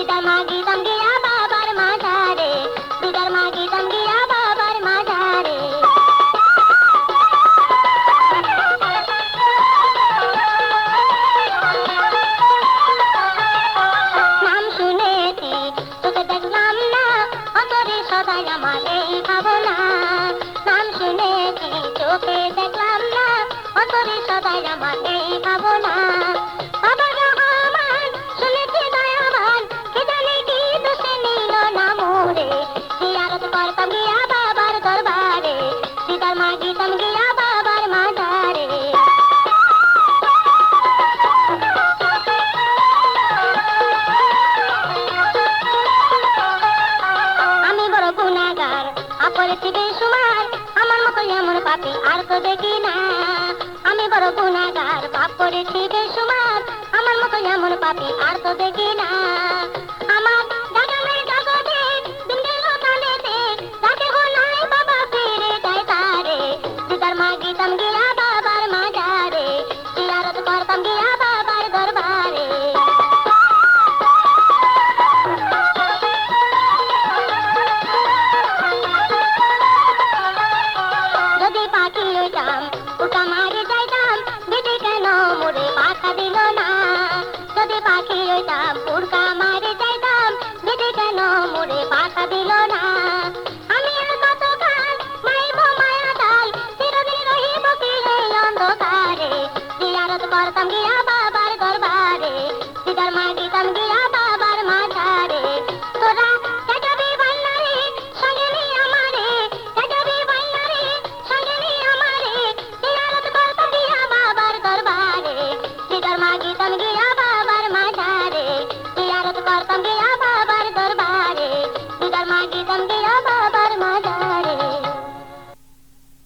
দিদার মাগিলাম গিয়া বাবার মাঝারে দিদার মাগিলাম গিয়া বাবার মাঝারে। নাম শুনেছি, তোকে দেখলাম না, অতরে সবাই আমার খাব না নাম শুনেছি চোখে দেখলাম না, অতরে সবাই আমার এই ভাবনা। করতাম গিয়া বাবার দরবারে বেসুমার আমার পাপি আর তো দেখি না। আমি বড় গুণাগার পাপ করেছি বেসুমার আমার মতো এমন পাপি আর তো দেখি না। উঠা মারে যাইতাম বেটে কেন মোরে পাখা দিল না। যদি পাখি রইতাম উড়কা মারে যাইতাম বেটে কেন মোরে পাখা দিল না। আমি আর কতকাল মাইব মায়া দাল চিরদিন রহিব কি অন্ধকারে? জিয়ারত করতাম গিয়া